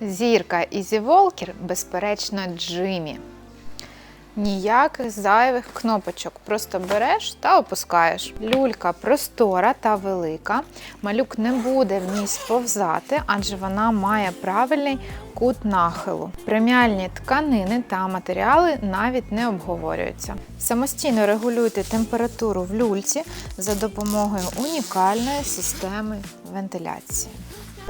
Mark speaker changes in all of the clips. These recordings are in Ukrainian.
Speaker 1: Зірка Ізі Волкер, безперечно, Джиммі. Ніяких зайвих кнопочок. Просто береш та опускаєш. Люлька простора та велика. Малюк не буде в ній сповзати, адже вона має правильний кут нахилу. Преміальні тканини та матеріали навіть не обговорюються. Самостійно регулюйте температуру в люльці за допомогою унікальної системи вентиляції.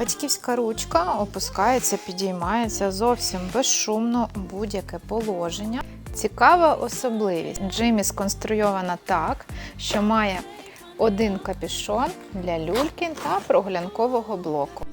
Speaker 1: Батьківська ручка опускається, підіймається зовсім безшумно будь-яке положення. Цікава особливість. Джимі сконструйована так, що має один капюшон для люльки та проглянкового блоку.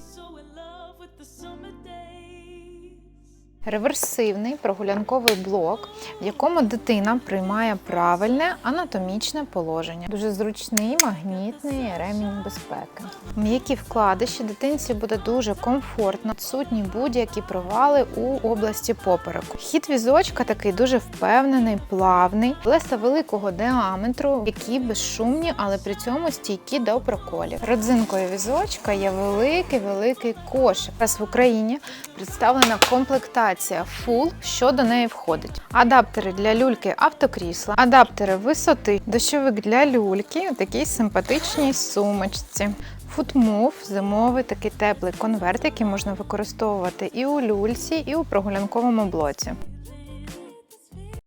Speaker 1: Реверсивний прогулянковий блок, в якому дитина приймає правильне анатомічне положення. Дуже зручний магнітний ремінь безпеки. М'які вкладиші дитинці буде дуже комфортно, відсутні будь-які провали у області попереку. Хід візочка такий дуже впевнений, плавний, колеса великого діаметру, які безшумні, але при цьому стійкі до проколів. Родзинкою візочка є великий великий кошик. Зараз в Україні представлена комплектація Full, що до неї входить. Адаптери для люльки автокрісла, адаптери висоти, дощовик для люльки у такій симпатичній сумочці. Футмув зимовий такий теплий конверт, який можна використовувати і у люльці, і у прогулянковому блоці.